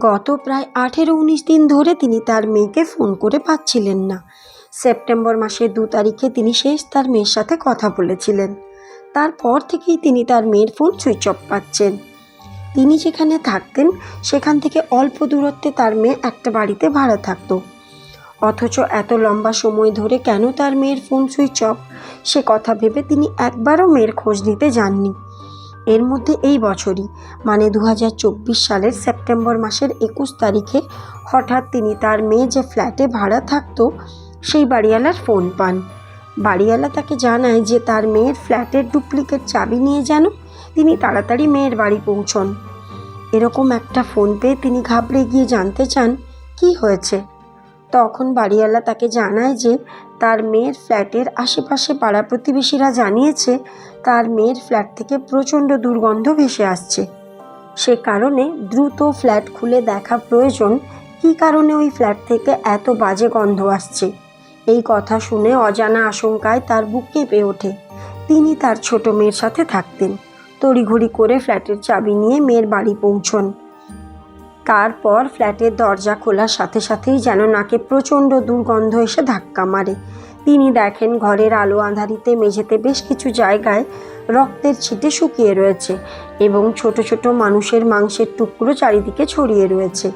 গত প্রায় আঠেরো উনিশ দিন ধরে তিনি তার মেয়েকে ফোন করে পাচ্ছিলেন না। সেপ্টেম্বর মাসের দু তারিখে তিনি শেষ তার মেয়ের সাথে কথা বলেছিলেন। তারপর থেকেই তিনি তার মেয়ের ফোন সুইচ অফ পাচ্ছেন। তিনি যেখানে থাকতেন, সেখান থেকে অল্প দূরত্বে তার মেয়ে একটা বাড়িতে ভাড়া থাকতো। অথচ এত লম্বা সময় ধরে কেন তার মেয়ের ফোন সুইচ অফ? সে কথা ভেবে তিনি একবারও মেয়ের খোঁজ নিতে যাননি। এর মধ্যে এই বছরই মানে দু হাজার চব্বিশ সালের সেপ্টেম্বর মাসের একুশ তারিখে হঠাৎ তিনি তার মেয়ে যে ফ্ল্যাটে ভাড়া থাকতো, সেই বাড়িওয়ালার ফোন পান। বাড়িওয়ালা তাকে জানায় যে তার মেয়ের ফ্ল্যাটের ডুপ্লিকেট চাবি নিয়ে যেন তিনি তাড়াতাড়ি মেয়ের বাড়ি পৌঁছন। এরকম একটা ফোন পেয়ে তিনি ঘাবড়ে গিয়ে জানতে চান, কি হয়েছে? তখন বাড়িওয়ালা তাকে জানায় যে তার মেয়ের ফ্ল্যাটের আশেপাশে পাড়া প্রতিবেশীরা জানিয়েছে তার মেয়ের ফ্ল্যাট থেকে প্রচণ্ড দুর্গন্ধ ভেসে আসছে। সে কারণে দ্রুত ফ্ল্যাট খুলে দেখা প্রয়োজন। কী কারণে ওই ফ্ল্যাট থেকে এত বাজে গন্ধ আসছে? এই কথা শুনে অজানা আশঙ্কায় তার বুক কেঁপে ওঠে। তিনি তার ছোট মেয়ের সাথে থাকতেন। তড়িঘড়ি করে ফ্ল্যাটের চাবি নিয়ে মেয়ের বাড়ি পৌঁছন। তারপর ফ্ল্যাটের দরজা খোলার সাথে সাথেই যেন নাকে প্রচণ্ড দুর্গন্ধ এসে ধাক্কা মারে। তিনি দেখেন ঘরের আলো আঁধারিতে মেঝেতে বেশ কিছু জায়গায় রক্তের ছিটে শুকিয়ে রয়েছে এবং ছোট ছোট মানুষের মাংসের টুকরো চারিদিকে ছড়িয়ে রয়েছে।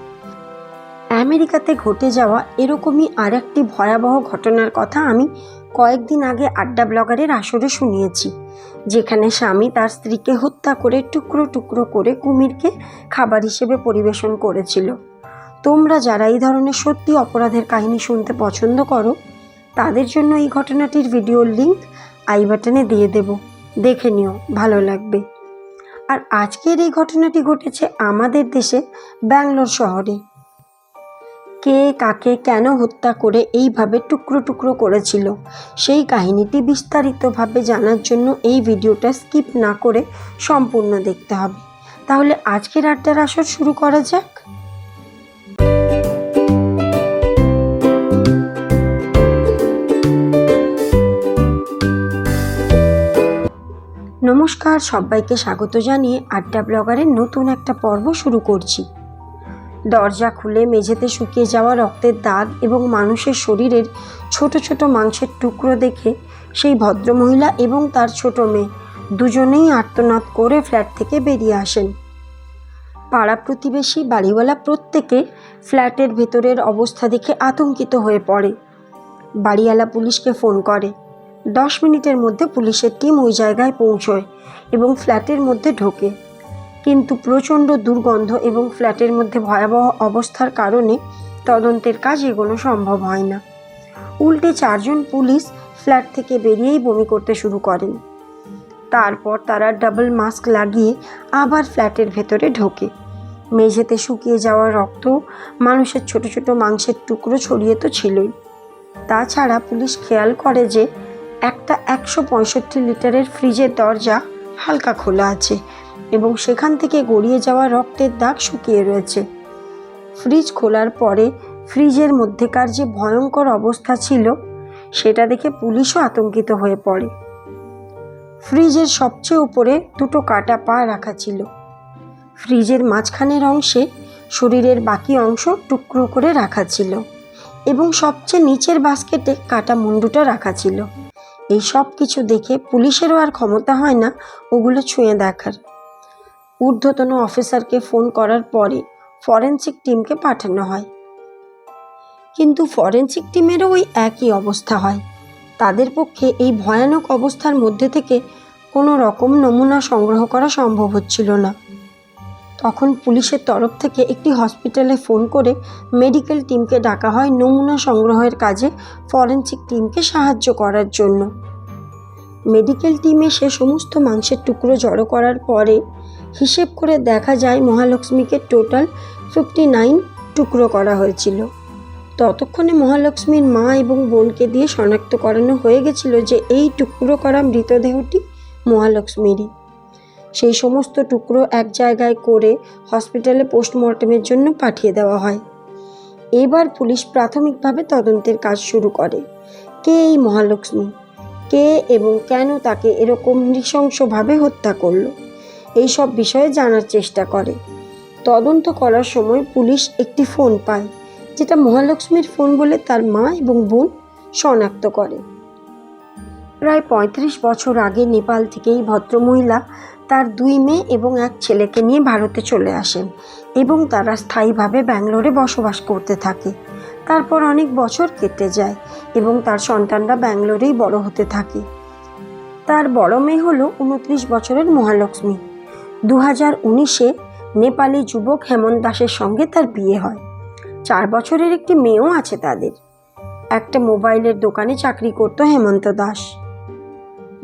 আমেরিকাতে ঘটে যাওয়া এরকমই আর একটি ভয়াবহ ঘটনার কথা আমি কয়েকদিন আগে আড্ডা ব্লগারের আসরে শুনিয়েছি, যেখানে স্বামী তার স্ত্রীকে হত্যা করে টুকরো টুকরো করে কুমিরকে খাবার হিসেবে পরিবেশন করেছিল। তোমরা যারা এই ধরনের সত্যি অপরাধের কাহিনী শুনতে পছন্দ করো তাদের জন্য এই ঘটনাটির ভিডিওর লিংক আই বাটনে দিয়ে দেব। দেখে নিও, ভালো লাগবে। আর আজকের এই ঘটনাটি ঘটেছে আমাদের দেশে, ব্যাঙ্গালোর শহরে। কে কাকে কেন হত্যা করে এইভাবে টুকরো টুকরো করেছিল, সেই কাহিনীটি বিস্তারিতভাবে জানার জন্য এই ভিডিওটা স্কিপ না করে সম্পূর্ণ দেখতে হবে। তাহলে আজকের আড্ডার আসর শুরু করা যাক। নমস্কার, সবাইকে স্বাগত জানিয়ে আড্ডা ব্লগারের নতুন একটা পর্ব শুরু করছি। দরজা খুলে মেঝেতে শুকিয়ে যাওয়া রক্তের দাগ এবং মানুষের শরীরের ছোট ছোট মাংসের টুকরো দেখে সেই ভদ্রমহিলা এবং তার ছোট মেয়ে দুজনেই আর্তনাদ করে ফ্ল্যাট থেকে বেরিয়ে আসেন। পাড়া প্রতিবেশী বাড়িওয়ালা প্রত্যেকে ফ্ল্যাটের ভেতরের অবস্থা দেখে আতঙ্কিত হয়ে পড়ে। বাড়িওয়ালা পুলিশকে ফোন করে দশ মিনিটের মধ্যে পুলিশের টিম ওই জায়গায় পৌঁছয় এবং ফ্ল্যাটের মধ্যে ঢোকে। কিন্তু প্রচণ্ড দুর্গন্ধ এবং ফ্ল্যাটের মধ্যে ভয়াবহ অবস্থার কারণে তদন্তের কাজ এগোনো সম্ভব হয় না। উল্টে চারজন পুলিশ ফ্ল্যাট থেকে বেরিয়েই বমি করতে শুরু করেন। তারপর তারা ডাবল মাস্ক লাগিয়ে আবার ফ্ল্যাটের ভেতরে ঢোকে। মেঝেতে শুকিয়ে যাওয়া রক্ত মানুষের ছোট ছোট মাংসের টুকরো ছড়িয়ে তো ছিলই। তাছাড়া পুলিশ খেয়াল করে যে একটা একশো পঁয়ষট্টি লিটারের ফ্রিজের দরজা হালকা খোলা আছে এবং সেখান থেকে গড়িয়ে যাওয়া রক্তের দাগ শুকিয়ে রয়েছে। ফ্রিজ খোলার পরে ফ্রিজের মধ্যেকার যে ভয়ঙ্কর অবস্থা ছিল, সেটা দেখে পুলিশও আতঙ্কিত হয়ে পড়ে। ফ্রিজের সবচেয়ে উপরে দুটো কাটা পা রাখা ছিল। ফ্রিজের মাঝখানের অংশে শরীরের বাকি অংশ টুকরো করে রাখা ছিল এবং সবচেয়ে নিচের বাস্কেটে কাটা মুন্ডুটা রাখা ছিল। এই সব কিছু দেখে পুলিশেরও আর ক্ষমতা হয় না ওগুলো ছুঁয়ে দেখার। ঊর্ধ্বতন অফিসারকে ফোন করার পরে ফরেন্সিক টিমকে পাঠানো হয়। কিন্তু ফরেন্সিক টিমেরও ওই একই অবস্থা হয়। তাদের পক্ষে এই ভয়ানক অবস্থার মধ্যে থেকে কোনো রকম নমুনা সংগ্রহ করা সম্ভব হচ্ছিল না। তখন পুলিশের তরফ থেকে একটি হসপিটালে ফোন করে মেডিকেল টিমকে ডাকা হয় নমুনা সংগ্রহের কাজে ফরেন্সিক টিমকে সাহায্য করার জন্য। মেডিকেল টিমে সে সমস্ত মাংসের টুকরো জড়ো করার পরে হিসেব করে দেখা যায় মহালক্ষ্মীকে টোটাল ফিফটি নাইন টুকরো করা হয়েছিল। ততক্ষণে মহালক্ষ্মীর মা এবং বোনকে দিয়ে শনাক্ত করানো হয়ে গেছিল যে এই টুকরো করা মৃতদেহটি মহালক্ষ্মীরই। সেই সমস্ত টুকরো এক জায়গায় করে হসপিটালে পোস্টমর্টমের জন্য পাঠিয়ে দেওয়া হয়। এবার পুলিশ প্রাথমিকভাবে তদন্তের কাজ শুরু করে। কে এই মহালক্ষ্মী? কে এবং কেন তাকে এরকম নৃশংসভাবে হত্যা করল? এই সব বিষয়ে জানার চেষ্টা করে। তদন্ত করার সময় পুলিশ একটি ফোন পায়, যেটা মহালক্ষ্মীর ফোন বলে তার মা এবং বোন শনাক্ত করে। প্রায় পঁয়ত্রিশ বছর আগে নেপাল থেকে এই ভদ্রমহিলা তার দুই মেয়ে এবং এক ছেলেকে নিয়ে ভারতে চলে আসেন এবং তারা স্থায়ীভাবে ব্যাঙ্গালোরে বসবাস করতে থাকে। তারপর অনেক বছর কেটে যায় এবং তার সন্তানরা ব্যাঙ্গালোরেই বড় হতে থাকে। তার বড় মেয়ে হলো উনত্রিশ বছরের মহালক্ষ্মী। দু হাজার উনিশে নেপালি যুবক হেমন্ত দাসের সঙ্গে তার বিয়ে হয়। চার বছরের একটি মেয়েও আছে তাদের। একটা মোবাইলের দোকানে চাকরি করতো হেমন্ত দাস।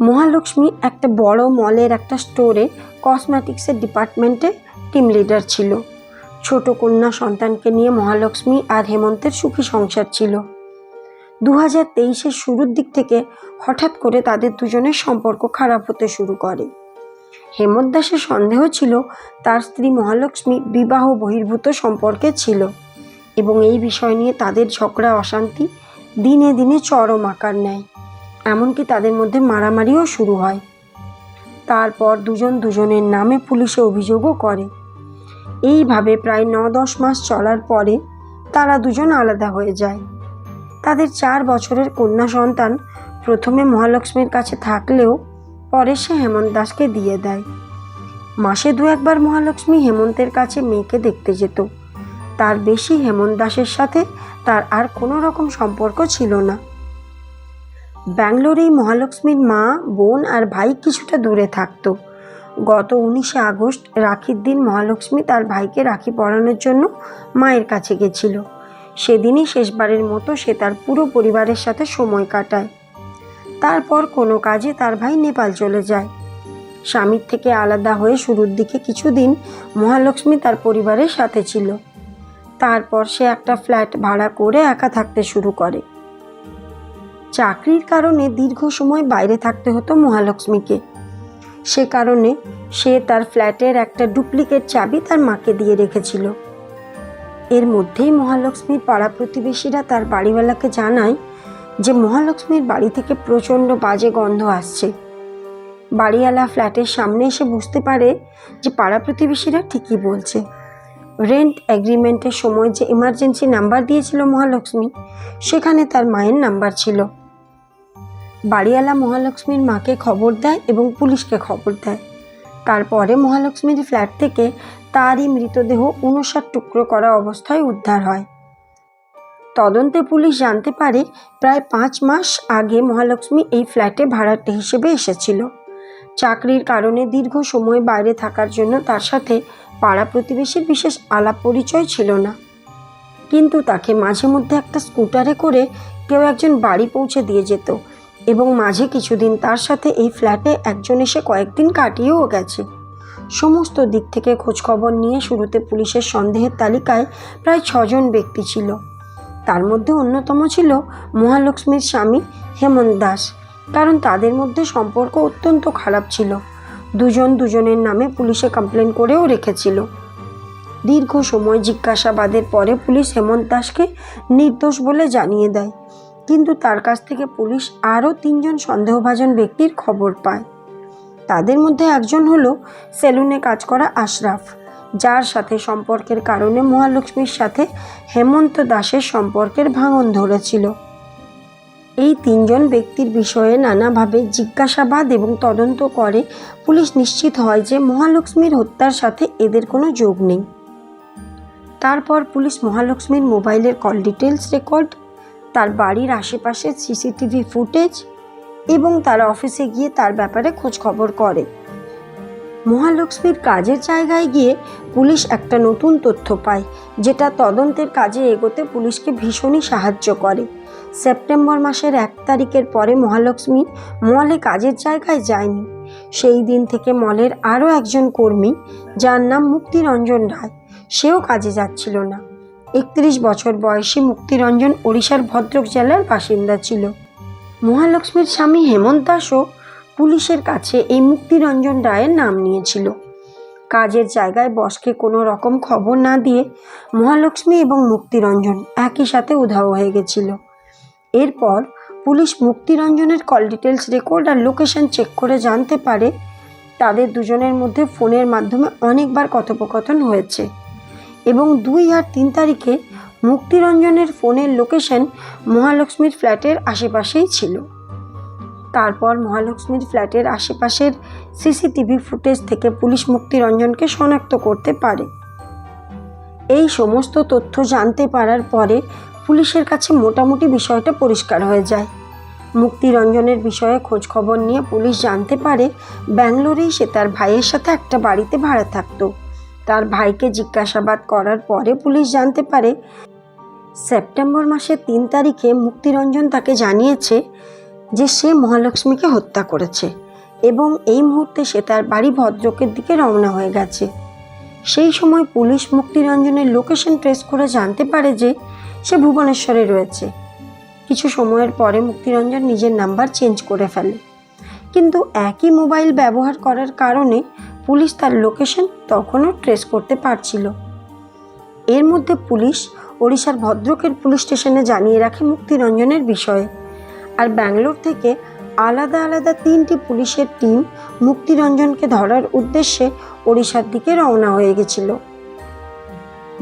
মহালক্ষ্মী একটা বড় মলের একটা স্টোরে কসমেটিক্সের ডিপার্টমেন্টে টিম লিডার ছিল। ছোট কন্যা সন্তানকে নিয়ে মহালক্ষ্মী আর হেমন্তের সুখী সংসার ছিল। দু হাজার তেইশের শুরুর দিক থেকে হঠাৎ করে তাদের দুজনের সম্পর্ক খারাপ হতে শুরু করে। হেমন্ত দাসের সন্দেহ ছিল তার স্ত্রী মহালক্ষ্মী বিবাহ বহির্ভূত সম্পর্কে ছিল এবং এই বিষয় নিয়ে তাদের ঝগড়া, অশান্তি দিনে দিনে চরম আকার নেয়। এমনকি তাদের মধ্যে মারামারিও শুরু হয়। তারপর দুজন দুজনের নামে পুলিশে অভিযোগও করে। এইভাবে প্রায় ন দশ মাস চলার পরে তারা দুজন আলাদা হয়ে যায়। তাদের চার বছরের কন্যা সন্তান প্রথমে মহালক্ষ্মীর কাছে থাকলেও পরে সে হেমন্ত দাসকে দিয়ে দেয়। মাসে দু একবার মহালক্ষ্মী হেমন্তের কাছে মেয়েকে দেখতে যেত। তার বেশি হেমন্ত দাসের সাথে তার আর কোনো রকম সম্পর্ক ছিল না। ব্যাঙ্গালোরেই মহালক্ষ্মীর মা, বোন আর ভাই কিছুটা দূরে থাকতো। গত উনিশে আগস্ট রাখির দিন মহালক্ষ্মী তার ভাইকে রাখি পরানোর জন্য মায়ের কাছে গেছিল। সেদিনই শেষবারের মতো সে তার পুরো পরিবারের সাথে সময় কাটায়। তারপর কোনো কাজে তার ভাই নেপাল চলে যায়। স্বামীর থেকে আলাদা হয়ে শুরুর দিকে কিছুদিন মহালক্ষ্মী তার পরিবারের সাথে ছিল। তারপর সে একটা ফ্ল্যাট ভাড়া করে একা থাকতে শুরু করে। চাকরির কারণে দীর্ঘ সময় বাইরে থাকতে হতো মহালক্ষ্মীকে। সে কারণে সে তার ফ্ল্যাটের একটা ডুপ্লিকেট চাবি তার মাকে দিয়ে রেখেছিল। এর মধ্যেই মহালক্ষ্মীর পাড়া প্রতিবেশীরা তার বাড়িওয়ালাকে জানায় যে মহালক্ষ্মীর বাড়ি থেকে প্রচণ্ড বাজে গন্ধ আসছে। বাড়িওয়ালা ফ্ল্যাটের সামনে এসে বুঝতে পারে যে পাড়া প্রতিবেশীরা ঠিকই বলছে। রেন্ট এগ্রিমেন্টের সময় যে এমার্জেন্সি নাম্বার দিয়েছিল মহালক্ষ্মী, সেখানে তার মায়ের নাম্বার ছিল। বাড়িওয়ালা মহালক্ষ্মীর মাকে খবর দেয় এবং পুলিশকে খবর দেয়। তারপরে মহালক্ষ্মীর ফ্ল্যাট থেকে তারই মৃতদেহ উনষাট টুকরো করা অবস্থায় উদ্ধার হয়। তদন্তে পুলিশ জানতে পারে, প্রায় পাঁচ মাস আগে মহালক্ষ্মী এই ফ্ল্যাটে ভাড়াটে হিসেবে এসেছিল। চাকরির কারণে দীর্ঘ সময় বাইরে থাকার জন্য তার সাথে পাড়া প্রতিবেশীর বিশেষ আলাপ পরিচয় ছিল না। কিন্তু তাকে মাঝে মধ্যে একটা স্কুটারে করে কেউ একজন বাড়ি পৌঁছে দিয়ে যেত। এবং মাঝে কিছুদিন তার সাথে এই ফ্ল্যাটে একজন এসে কয়েকদিন কাটিয়েও গেছে। সমস্ত দিক থেকে খোঁজখবর নিয়ে শুরুতে পুলিশের সন্দেহের তালিকায় প্রায় ছজন ব্যক্তি ছিল। তার মধ্যে অন্যতম ছিল মহালক্ষ্মীর স্বামী হেমন্ত দাস, কারণ তাদের মধ্যে সম্পর্ক অত্যন্ত খারাপ ছিল। দুজন দুজনের নামে পুলিশে কমপ্লেন করেও রেখেছিল। দীর্ঘ সময় জিজ্ঞাসাবাদের পরে পুলিশ হেমন্ত দাসকে নির্দোষ বলে জানিয়ে দেয়। কিন্তু তার কাছ থেকে পুলিশ আরও তিনজন সন্দেহভাজন ব্যক্তির খবর পায়। তাদের মধ্যে একজন হলো সেলুনে কাজ করা আশরাফ, যার সাথে সম্পর্কের কারণে মহালক্ষ্মীর সাথে হেমন্ত দাসের সম্পর্কের ভাঙন ধরেছিল। এই তিনজন ব্যক্তির বিষয়ে নানাভাবে জিজ্ঞাসাবাদ এবং তদন্ত করে পুলিশ নিশ্চিত হয় যে মহালক্ষ্মীর হত্যার সাথে এদের কোনো যোগ নেই। তারপর পুলিশ মহালক্ষ্মীর মোবাইলের কল ডিটেলস রেকর্ড তার বাড়ির আশেপাশে সিসিটিভি ফুটেজ এবং তার অফিসে গিয়ে তার ব্যাপারে খোঁজ খবর করে। মহালক্ষ্মীর কাজের জায়গায় গিয়ে পুলিশ একটা নতুন তথ্য পায়, যেটা তদন্তের কাজে এগোতে পুলিশকে ভীষণই সাহায্য করে। সেপ্টেম্বর মাসের এক তারিখের পরে মহালক্ষ্মী মলে কাজের জায়গায় যায়নি। সেই দিন থেকে মলের আরও একজন কর্মী, যার নাম মুক্তিরঞ্জন রায়, সেও কাজে যাচ্ছিল না। একত্রিশ বছর বয়সী মুক্তিরঞ্জন ওড়িশার ভদ্রক জেলার বাসিন্দা ছিল। মহালক্ষ্মীর স্বামী হেমন্ত দাসও পুলিশের কাছে এই মুক্তিরঞ্জন রায়ের নাম নিয়েছিল। কাজের জায়গায় বসকে কোনো রকম খবর না দিয়ে মহালক্ষ্মী এবং মুক্তিরঞ্জন একই সাথে উধাও হয়ে গেছিল। এরপর পুলিশ মুক্তিরঞ্জনের কল ডিটেলস রেকর্ড আর লোকেশন চেক করে জানতে পারে, তাদের দুজনের মধ্যে ফোনের মাধ্যমে অনেকবার কথোপকথন হয়েছে। এবং দুই আর তিন তারিখে মুক্তিরঞ্জনের ফোনের লোকেশন মহালক্ষ্মীর ফ্ল্যাটের আশেপাশেই ছিল। তারপর মহালক্ষ্মীর ফ্ল্যাটের আশেপাশের সিসিটিভি ফুটেজ থেকে পুলিশ মুক্তিরঞ্জনকে শনাক্ত করতে পারে। এই সমস্ত তথ্য জানতে পারার পরে পুলিশের কাছে মোটামুটি বিষয়টা পরিষ্কার হয়ে যায়। মুক্তিরঞ্জনের বিষয়ে খোঁজ খবর নিয়ে পুলিশ জানতে পারে, ব্যাঙ্গালোরেই সে তার ভাইয়ের সাথে একটা বাড়িতে ভাড়া থাকতো। তার ভাইকে জিজ্ঞাসাবাদ করার পরে পুলিশ জানতে পারে সেপ্টেম্বর মাসের তিন তারিখে মুক্তিরঞ্জন তাকে জানিয়েছে যে সে মহালক্ষ্মীকে হত্যা করেছে এবং এই মুহূর্তে সে তার বাড়ি ভদ্রকের দিকে রওনা হয়ে গেছে। সেই সময় পুলিশ মুক্তিরঞ্জনের লোকেশন ট্রেস করে জানতে পারে যে সে ভুবনেশ্বরে রয়েছে। কিছু সময়ের পরে মুক্তিরঞ্জন নিজের নাম্বার চেঞ্জ করে ফেলে। কিন্তু একই মোবাইল ব্যবহার করার কারণে পুলিশ তার লোকেশন তখনও ট্রেস করতে পারছিল। এর মধ্যে পুলিশ ওড়িশার ভদ্রকের পুলিশ স্টেশনে জানিয়ে রাখে মুক্তিরঞ্জনের বিষয়ে। আর ব্যাঙ্গালোর থেকে আলাদা আলাদা তিনটি পুলিশের টিম মুক্তিরঞ্জনকে ধরার উদ্দেশ্যে ওড়িশার দিকে রওনা হয়ে গেছিল।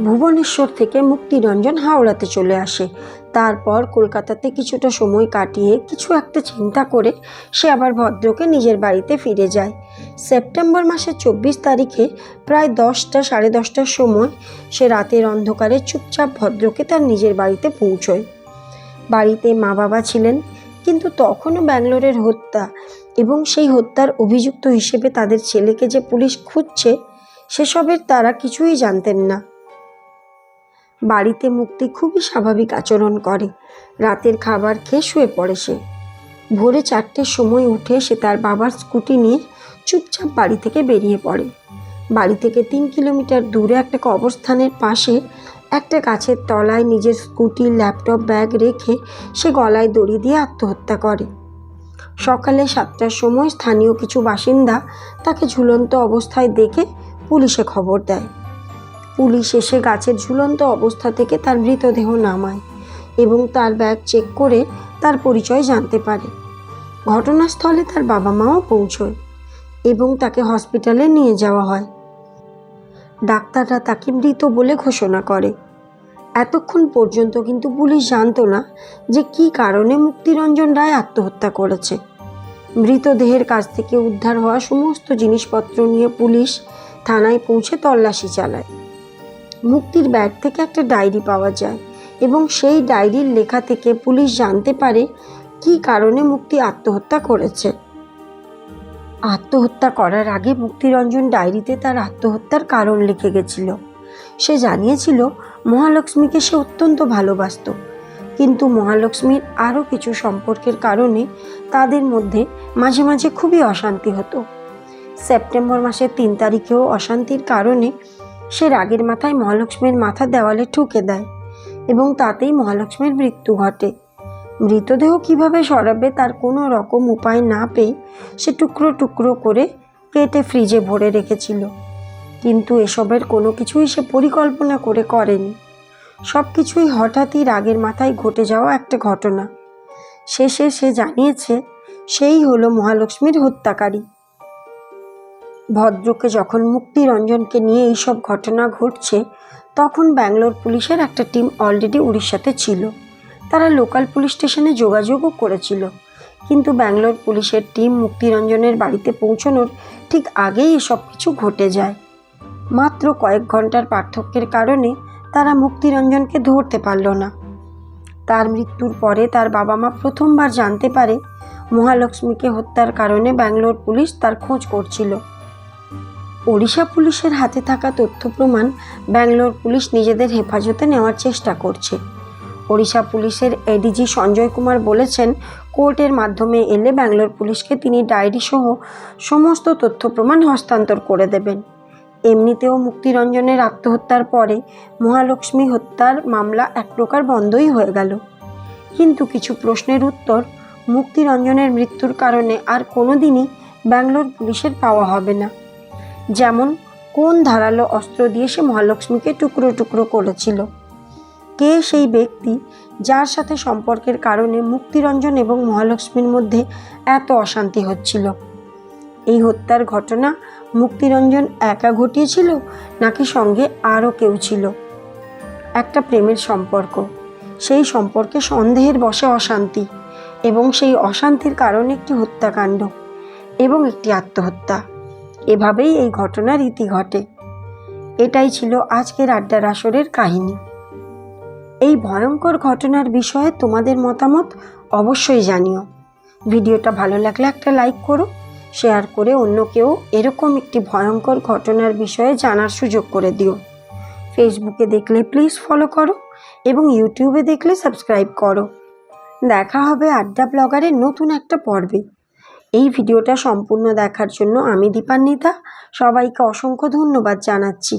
ভুবনেশ্বর থেকে মুক্তিরঞ্জন হাওড়াতে চলে আসে। তারপর কলকাতাতে কিছুটা সময় কাটিয়ে কিছু একটা চিন্তা করে সে আবার ভদ্রকে নিজের বাড়িতে ফিরে যায়। সেপ্টেম্বর মাসের চব্বিশ তারিখে প্রায় দশটা, সাড়ে দশটার সময় সে রাতের অন্ধকারে চুপচাপ ভদ্রকে তার নিজের বাড়িতে পৌঁছয়। বাড়িতে মা বাবা ছিলেন, কিন্তু তখনও ব্যাঙ্গালোরের হত্যা এবং সেই হত্যার অভিযুক্ত হিসেবে তাদের ছেলেকে যে পুলিশ খুঁজছে, সেসবের তারা কিছুই জানতেন না। বাড়িতে মুক্তি খুবই স্বাভাবিক আচরণ করে। রাতের খাবার খেয়ে শুয়ে পড়ে সে। ভোরে চারটের সময় উঠে সে তার বাবার স্কুটি নিয়ে চুপচাপ বাড়ি থেকে বেরিয়ে পড়ে। বাড়ি থেকে তিন কিলোমিটার দূরে একটা কবরস্থানের পাশে একটা গাছের তলায় নিজের স্কুটি, ল্যাপটপ, ব্যাগ রেখে সে গলায় দড়ি দিয়ে আত্মহত্যা করে। সকালে সাতটার সময় স্থানীয় কিছু বাসিন্দা তাকে ঝুলন্ত অবস্থায় দেখে পুলিশে খবর দেয়। পুলিশ এসে গাছের ঝুলন্ত অবস্থা থেকে তার মৃতদেহ নামায় এবং তার ব্যাগ চেক করে তার পরিচয় জানতে পারে। ঘটনাস্থলে তার বাবা মাও পৌঁছয়। এবং তাকে হসপিটালে নিয়ে যাওয়া হয়। ডাক্তাররা তাকে মৃত বলে ঘোষণা করে। এতক্ষণ পর্যন্ত কিন্তু পুলিশ জানতো না যে কী কারণে মুক্তিরঞ্জন রায় আত্মহত্যা করেছে। মৃতদেহের কাছ থেকে উদ্ধার হওয়া সমস্ত জিনিসপত্র নিয়ে পুলিশ থানায় পৌঁছে তল্লাশি চালায়। মুক্তির ব্যাগ থেকে একটা ডায়েরি পাওয়া যায় এবং সেই ডায়েরির লেখা থেকে পুলিশ জানতে পারে কী কারণে মুক্তি আত্মহত্যা করেছে। আত্মহত্যা করার আগে মুক্তিরঞ্জন ডায়েরিতে তার আত্মহত্যার কারণ লিখে গেছিল। সে জানিয়েছিল, মহালক্ষ্মীকে সে অত্যন্ত ভালোবাসত। কিন্তু মহালক্ষ্মীর আরও কিছু সম্পর্কের কারণে তাদের মধ্যে মাঝে মাঝে খুবই অশান্তি হতো। সেপ্টেম্বর মাসের তিন তারিখেও অশান্তির কারণে সে রাগের মাথায় মহালক্ষ্মীর মাথা দেওয়ালে ঠুকে দেয় এবং তাতেই মহালক্ষ্মীর মৃত্যু ঘটে। মৃতদেহ কীভাবে সরাবে তার কোনো রকম উপায় না পেয়ে সে টুকরো টুকরো করে কেটে ফ্রিজে ভরে রেখেছিল। কিন্তু এসবের কোনো কিছুই সে পরিকল্পনা করে করেনি। সব কিছুই হঠাৎই রাগের মাথায় ঘটে যাওয়া একটা ঘটনা। শেষে সে জানিয়েছে, সেই হলো মহালক্ষ্মীর হত্যাকারী। ভদ্রকে যখন মুক্তিরঞ্জনকে নিয়ে এইসব ঘটনা ঘটছে, তখন ব্যাঙ্গালোর পুলিশের একটা টিম অলরেডি উড়িষ্যাতে ছিল। তারা লোকাল পুলিশ স্টেশনে যোগাযোগও করেছিল। কিন্তু ব্যাঙ্গালোর পুলিশের টিম মুক্তিরঞ্জনের বাড়িতে পৌঁছানোর ঠিক আগেই এসব কিছু ঘটে যায়। মাত্র কয়েক ঘণ্টার পার্থক্যের কারণে তারা মুক্তিরঞ্জনকে ধরতে পারল না। তার মৃত্যুর পরে তার বাবা মা প্রথমবার জানতে পারে মহালক্ষ্মীকে হত্যার কারণে ব্যাঙ্গালোর পুলিশ তার খোঁজ করছিল। ওড়িশা পুলিশের হাতে থাকা তথ্য প্রমাণ ব্যাঙ্গালোর পুলিশ নিজেদের হেফাজতে নেওয়ার চেষ্টা করছে। ওড়িশা পুলিশের এডিজি সঞ্জয় কুমার বলেছেন, কোর্টের মাধ্যমে এলে ব্যাঙ্গালোর পুলিশকে তিনি ডায়েরি সহ সমস্ত তথ্য প্রমাণ হস্তান্তর করে দেবেন। এমনিতেও মুক্তিরঞ্জনের আত্মহত্যার পরে মহালক্ষ্মী হত্যার মামলা এক প্রকার বন্ধই হয়ে গেল। কিন্তু কিছু প্রশ্নের উত্তর মুক্তিরঞ্জনের মৃত্যুর কারণে আর কোনো দিনই ব্যাঙ্গালোর পুলিশের পাওয়া হবে না। যেমন, কোন ধারালো অস্ত্র দিয়ে সে মহালক্ষ্মীকে টুকরো টুকরো করেছিল? কে সেই ব্যক্তি যার সাথে সম্পর্কের কারণে মুক্তিরঞ্জন এবং মহালক্ষ্মীর মধ্যে এত অশান্তি হচ্ছিল? এই হত্যার ঘটনা মুক্তিরঞ্জন একা ঘটিয়েছিল নাকি সঙ্গে আরও কেউ ছিল? একটা প্রেমের সম্পর্ক, সেই সম্পর্কে সন্দেহের বসে অশান্তি এবং সেই অশান্তির কারণে একটি হত্যাকাণ্ড এবং একটি আত্মহত্যা। এভাবেই এই ঘটনার ইতি ঘটে। এটাই ছিল আজকের আড্ডার আসরের কাহিনী। এই ভয়ঙ্কর ঘটনার বিষয়ে তোমাদের মতামত অবশ্যই জানিও। ভিডিওটা ভালো লাগলে একটা লাইক করো, শেয়ার করে অন্য কেউ এরকম একটি ভয়ঙ্কর ঘটনার বিষয়ে জানার সুযোগ করে দিও। ফেসবুকে দেখলে প্লিজ ফলো করো এবং ইউটিউবে দেখলে সাবস্ক্রাইব করো। দেখা হবে আড্ডা ব্লগারের নতুন একটা পর্বে। এই ভিডিওটা সম্পূর্ণ দেখার জন্য আমি দীপান্বিতা, সবাইকে অসংখ্য ধন্যবাদ জানাচ্ছি।